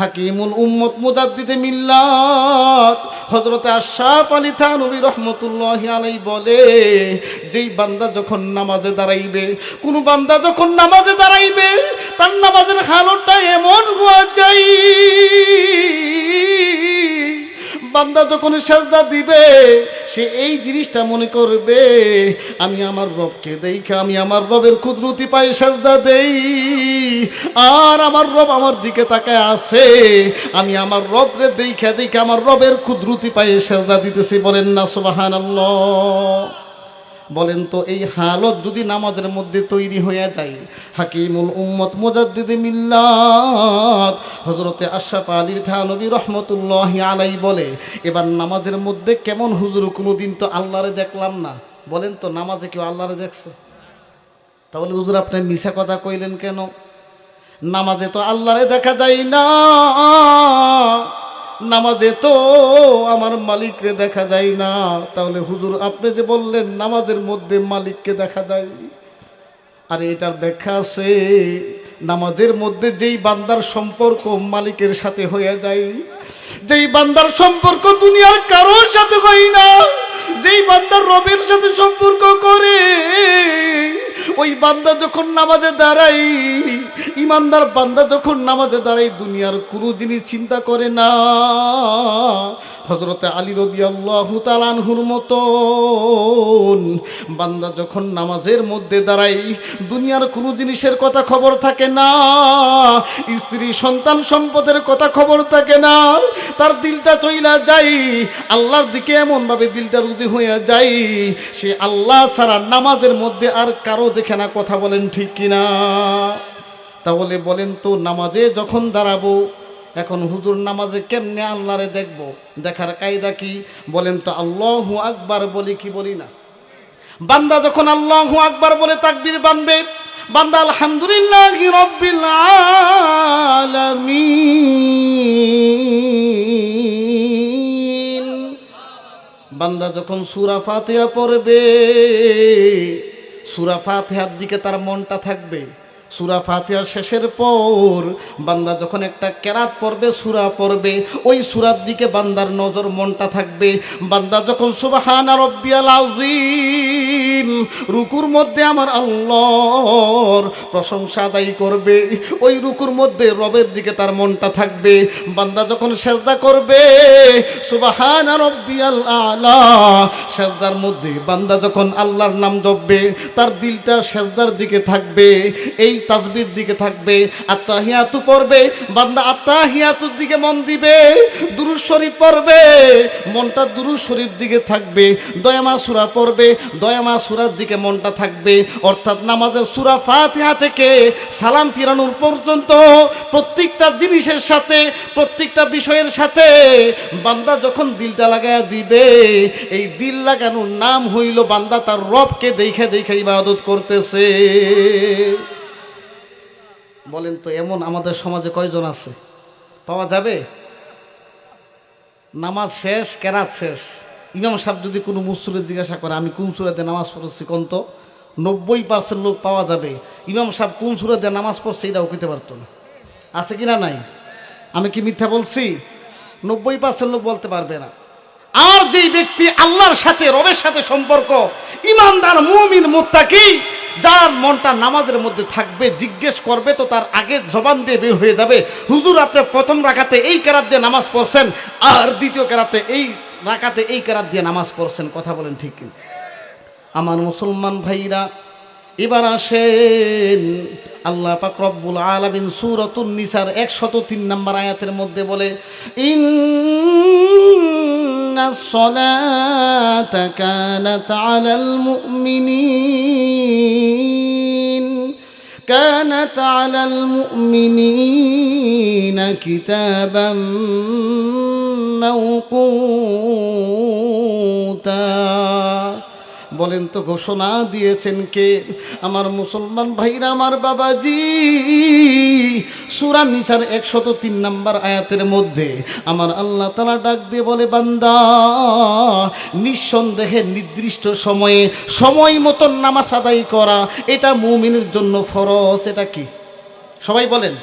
হাকিমুল উম্মত মুজাদ্দিদে মিল্লাত। হজরতে আশরাফ আলী থানবী রহমতুল্লাহ আলাই বলে, যেই বান্দা যখন নামাজে দাঁড়াইবে, কোন বান্দা যখন নামাজে দাঁড়াইবে, তার নামাজের হালতটা এমন হওয়া যায়, বান্দা যখন সেজদা দিবে, সে এই জিনিসটা মনে করবে, আমি আমার রবকে দেখে, আমি আমার রবের কুদরতি পায়ে সেজদা দেই। আর আমার রব আমার দিকে তাকায় আছে। আমি আমার রবকে দেখে দেখে আমার রবের কুদরতি পায়ে সেজদা দিতেছি। বলেন না, সুবহানাল্লাহ। বলেন তো, এই হালত যদি নামাজের মধ্যে তৈরি হয়ে যায়, হাকিমুল উম্মত মুজাদ্দিদে মিল্লাত হজরতে আশরাফ আলী থানবী রহমতুল্লাহ আলাই বলে, এবার নামাজের মধ্যে কেমন হুজুর কোনো দিন তো আল্লাহরে দেখলাম না। বলেন তো, নামাজে কেউ আল্লাহরে দেখছে? তাহলে হুজুর আপনি মিশা কথা কইলেন কেন? নামাজে তো আল্লাহরে দেখা যায় না। নামাজে তো আমার মালিককে দেখা যায় না। তাহলে হুজুর, আপনি যে বললেন নামাজের মধ্যে মালিককে দেখা যায়। আর এটার ব্যাখ্যা আছে, নামাজের মধ্যে যেই বান্দার সম্পর্ক মালিকের সাথে হয়ে যায়, যেই বান্দার সম্পর্ক দুনিয়ার কারোর সাথে হয় না, যেই বান্দার রবের সাথে সম্পর্ক করে ওই বান্দা যখন নামাজে দাঁড়াই ইমানদার বান্দা যখন নামাজে দাঁড়াই দুনিয়ার কোনো জিনিস চিন্তা করে না। হজরতে আলী রদি আল্লাহ তালানহুর মতন, বান্দা যখন নামাজের মধ্যে দাঁড়াই দুনিয়ার কোনো জিনিসের কথা খবর থাকে না, স্ত্রী সন্তান সম্পদের কথা খবর থাকে না, তার দিলটা চইলা যাই আল্লাহর দিকে এমনভাবে দিলটা রুজি হয়ে যাই সে আল্লাহ ছাড়া নামাজের মধ্যে আর কারও দেখে না কথা বলেন ঠিক কিনা? তাহলে বলেন তো, নামাজে যখন দাঁড়াবো এখন হুজুর নামাজে কেমনে আল্লাহরে দেখব? দেখার কায়দা কি? বলেন তো আল্লাহু আকবার বলি কি বলি না? বান্দা যখন আল্লাহু আকবার বলে তাকবীর বানবে, বান্দা আলহামদুলিল্লাহ বান্দা যখন সুরা ফাতিহা পড়বে, সুরা ফাতিহার দিকে তার মনটা থাকবে। সুরা ফাতিহার শেষের পর বান্দা যখন একটা কেরাত পড়বে, সুরা পড়বে, ওই সুরার দিকে বান্দার নজর, মনটা থাকবে। বান্দা যখন সুবাহানা রব্বিয়াল আজিম রুকুর মধ্যে আমার আল্লাহর প্রশংসা আদায় করবে। ওই রুকুর মধ্যে রবের দিকে তার মনটা থাকবে। বান্দা যখন সেজদা করবে, সুবাহানা রব্বিয়াল আলা, সেজদার মধ্যে বান্দা যখন আল্লাহর নাম জপবে, তার দিলটা সেজদার দিকে থাকবে, এই তাসবির দিকে থাকবে, আত্মাহিয়াতু পড়বে। বান্দা আত্মাহিয়াতুর দিকে মন দিবে, দুরুদ শরীফ পড়বে, মনটা দুরুদ শরীফ দিকে থাকবে। দয়ামা সুরা পড়বে, দয়ামা সুরার দিকে মনটা থাকবে। অর্থাৎ নামাজের সুরা ফাতিহা থেকে সালাম ফিরানোর পর্যন্ত প্রত্যেকটা জিনিসের সাথে, প্রত্যেকটা বিষয়ের সাথে বান্দা যখন দিলটা লাগায়া দিবে, এই দিল লাগানোর নাম হইল বান্দা তার রবকে দেখে দেখে ইবাদত করতেছে। বলেন তো, এমন আমাদের সমাজে কয়জন আছে? পাওয়া যাবে? নামাজ শেষ, কেরাত শেষ? ইমাম সাহেব যদি কোনো মুসুরে জিজ্ঞাসা করে, আমি কোন সুরাতে নামাজ পড়ছি কোন তো? নব্বই পার্সেন্ট লোক পাওয়া যাবে। ইমাম সাহেব কোন সুরাতে নামাজ পড়ছে এটাও কইতে পারতো না। আছে কি না নাই? আমি কি মিথ্যা বলছি? নব্বই পার্সেন্ট লোক বলতে পারবে না। আর যেই ব্যক্তি আল্লাহর সাথে, রবের সাথে সম্পর্ক, ইমানদার, মুমিন, মুত্তাকি যার মনটা নামাজের মধ্যে থাকবে, জিজ্ঞেস করবে, তো তার আগে জবান দিয়ে বের হয়ে যাবে। হুজুর, আপনি প্রথম রাখাতে এই কেরাত দিয়ে নামাজ পড়ছেন, আর দ্বিতীয় কেরাতে এই রাখাতে এই কেরাত দিয়ে নামাজ পড়ছেন, কথা বলেন ঠিক আমার মুসলমান ভাইরা, এবার আসেন। আল্লাহ পাক রব্বুল আলামিন সূরাতুন নিসার 103 নম্বর আয়াতের মধ্যে বলে إن الصلاة كانت على المؤمنين كانت على المؤمنين كتابا موقوتا বলেন তো ঘোষণা দিয়েছেন কে? আমার মুসলমান ভাইরা, আমার বাবাজি। সুরা নিসার একশত তিন নম্বর আয়াতের মধ্যে আমার আল্লাহ তালা ডাক দিয়ে বলে, বান্দা, নিঃসন্দেহে নির্দিষ্ট সময়ে, সময় মতন নামাজ আদায় করা, এটা মুমিনের জন্য ফরজ, এটা কি? সবাই বলেন।